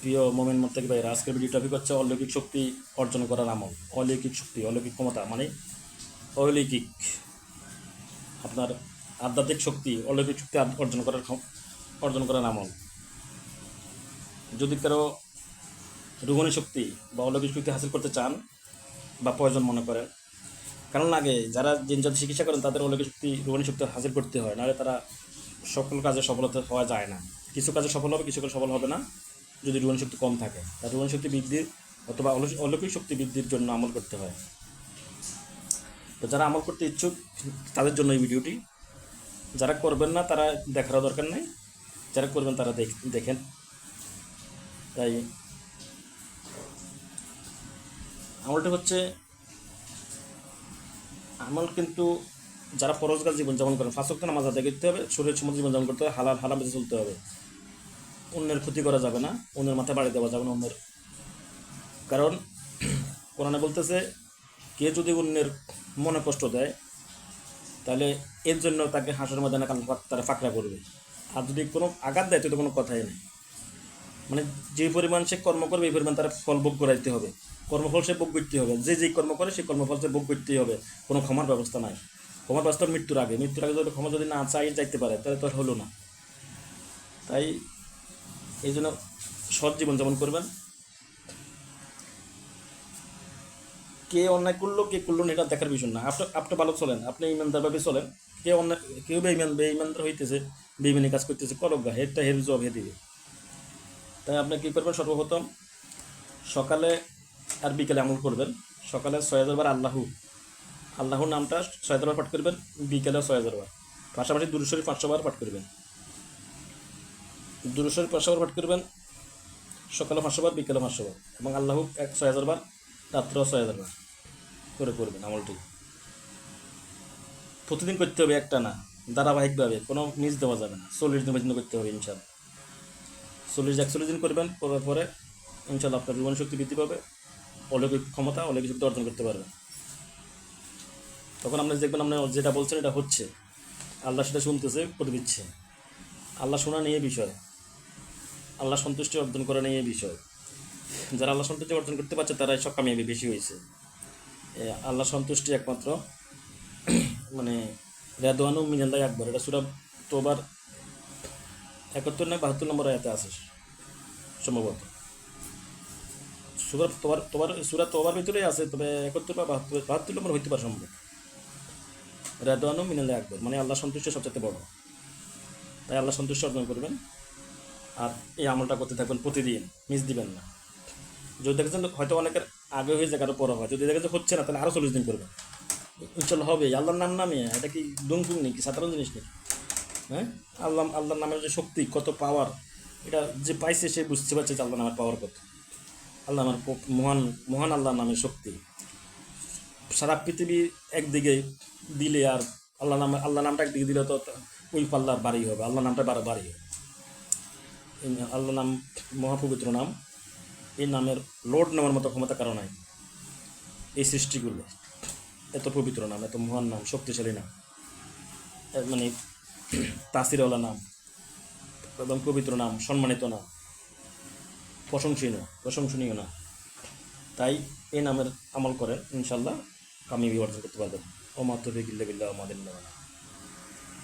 প্রিয় মোমেন মোত্তাকি ভাইরা, আজকের ভিডিও টপিক হচ্ছে অলৌকিক শক্তি অর্জন করার আমল। অলৌকিক শক্তি, অলৌকিক ক্ষমতা মানে অলৌকিক, আপনার আধ্যাত্মিক শক্তি, অলৌকিক শক্তি অর্জন করার অর্জন করার আমল। যদি কারও রুহনি শক্তি বা অলৌকিক শক্তি হাসিল করতে চান বা প্রয়োজন মনে করেন কারণ আগে যারা জিন জাতি চিকিৎসা করেন, তাদের অলৌকিক শক্তি, রোগনী শক্তি হাসিল করতে হয়, নাহলে তারা সকল কাজে সফলতা হওয়া যায় না। কিছু কাজে সফল হবে, কিছু কাজে সফল হবে না, যদি রোগনী শক্তি কম থাকে। তার রোগনী শক্তি বৃদ্ধির অথবা অলৌ- অলৌকিক শক্তি বৃদ্ধির জন্য আমল করতে হয়। তো যারা আমল করতে ইচ্ছুক, তাদের জন্য এই ভিডিওটি। যারা করবেন না, তারা দেখারও দরকার নেই। যারা করবেন, তারা দেখ- দেখেন। তাই আমলটা হচ্ছে, আমল কিন্তু যারা ফরজগার জীবনযাপন করেন ফাঁসক্ত নামাজ আদায় করতে হবে শরীর সমুদ্র জীবনযাপন করতে হবে, হালাল হালাল বেঁচে চলতে হবে। অন্যের ক্ষতি করা যাবে না, অন্যের মাথায় বাড়ি দেওয়া যাবে না অন্যের। কারণ, কোরআনে বলতেছে, কে যদি অন্যের মনে কষ্ট দেয়, তাহলে এর জন্য তাকে হাঁসের ময়দানে কান তারা ফাঁকড়া করবে। আর যদি কোনো আঘাত দেয়, তো কোনো কথাই নেই। মানে যে পরিমাণ সে কর্ম করবে, এই পরিমাণ তারা ফল ভোগ করাইতে হবে। কর্মফল সে ভোগ করতে হবে। যে যেই কর্ম করে, সেই কর্মফল সে ভোগ করতেই হবে। কোনো ক্ষমার ব্যবস্থা নাই। ক্ষমার ব্যবস্থা মৃত্যুর আগে। মৃত্যুর আগে যদি ক্ষমা যদি না চাই চাইতে পারে, তাহলে তো আর হলো না। তাই এই জন্য সৎ জীবনযাপন করবেন। কে অন্যায় করল, কে করল না, এটা দেখার বিষয় না। আপনি আপনি ভালো চলেন, আপনি ইমানদারভাবে চলেন। কে অন্যায় কেউ বেইমান বেইমানদার হইতেছে বেইমানি কাজ করতেছে, করক গা হেডটা হের জব হে দিবে। তাই আপনি কী করবেন? সর্বপ্রথম সকালে আর বিকেলে আমল করবেন। সকালে ছয় হাজার বার আল্লাহু আল্লাহর নামটা ছয় হাজার বার পাঠ করবেন, বিকেলে ছয় হাজার বার। পাশাপাশি দুরুশরী পাঁচশো বার পাঠ করবেন। দুরুশরী পাঁচশো বার পাঠ করবেন, সকালে পাঁচশো বার, বিকেলে পাঁচশো বার। এবং আল্লাহ এক ছয় হাজার বার রাত্র ছয় হাজার বার করে করবেন আমলটি। প্রতিদিন করতে হবে একটা না, ধারাবাহিকভাবে, কোনো মিস দেওয়া যাবে না। চল্লিশ দিন পর্যন্ত করতে হবে ইনশাল্লাহ চল্লিশ একচল্লিশ দিন করবেন, করার পরে ইনশাল্লাহ আপনার জীবন শক্তি বৃদ্ধি পাবে, অলৌকিক ক্ষমতা, অলৌকিক শক্তি অর্জন করতে পারবেন। তখন আপনি দেখবেন আপনি যেটা বলছেন এটা হচ্ছে। আল্লাহ সেটা শুনতেছে করে দিচ্ছে। আল্লাহ শোনা নিয়ে বিষয়। আল্লাহ সন্তুষ্টি অর্জন করা নিয়ে বিষয়। যারা আল্লাহ সন্তুষ্টি অর্জন করতে পারছে, তারাই সব কামিয়াবি বেশি হয়েছে। আল্লাহ সন্তুষ্টি একমাত্র। মানে রেদওয়ানু মিনাল্লাহ আকবর। এটা সুরা তোবার একাত্তর না বাহাত্তর নম্বর আয়াতে আছে, সম্ভবত। সুরা তোমার তোমার সুরা তোমার ভিতরেই আছে, তবে একাত্তর বা বাহাত্তর বাহাত্তর নম্বর হইতে পারে সম্ভব রেদওয়ানু মিনাল্লাহ আকবর। মানে আল্লাহ সন্তুষ্টি সবচেয়ে বড়। তাই আল্লাহ সন্তুষ্ট অর্জন করবেন। আর এই আমলটা করতে থাকবেন প্রতিদিন। মিস দিবেন না। যদি দেখেছেন হয়তো অনেকের আগে হয়ে যায়, কারও পরে হয়। যদি দেখেছে হচ্ছে না, তাহলে আরও চল্লিশ দিন করবেন। ইনশাল্লাহ হবে। আল্লাহর নাম নামে, এটা কি ডুমকুম নাকি? সাধারণ জিনিস নাকি? হ্যাঁ? আল্লাহ, আল্লাহর নামের যে শক্তি, কত পাওয়ার এটা যে পাইছে সে বুঝতে পারছে যে আল্লাহ নামের পাওয়ার কত। আল্লাহ আমার মহান মহান আল্লাহর নামের শক্তি। সারা পৃথিবী একদিকে দিলে আর আল্লাহ নাম, আল্লাহ নামটা একদিকে দিলে তো ওই পাল্লার বাড়ি হবে, আল্লাহ নামটা বারো বাড়ি হবে। আল্লাহ নাম, মহাপবিত্র নাম, এই নামের লোড নেওয়ার মতো ক্ষমতা কারও নাই। এই সৃষ্টিগুলো, এত পবিত্র নাম, এত মহান নাম, শক্তিশালী নাম মানে তাসিরওয়ালা নাম, একদম পবিত্র নাম, সম্মানিত নাম, প্রশংসনীয় প্রশংসনীয় নাম। তাই এই নামের আমল করেন ইনশাল্লাহ কামিয়াবি অর্জন করতে পারবেন ও মাত্র বিল্লা বিল্লাহ আমাদের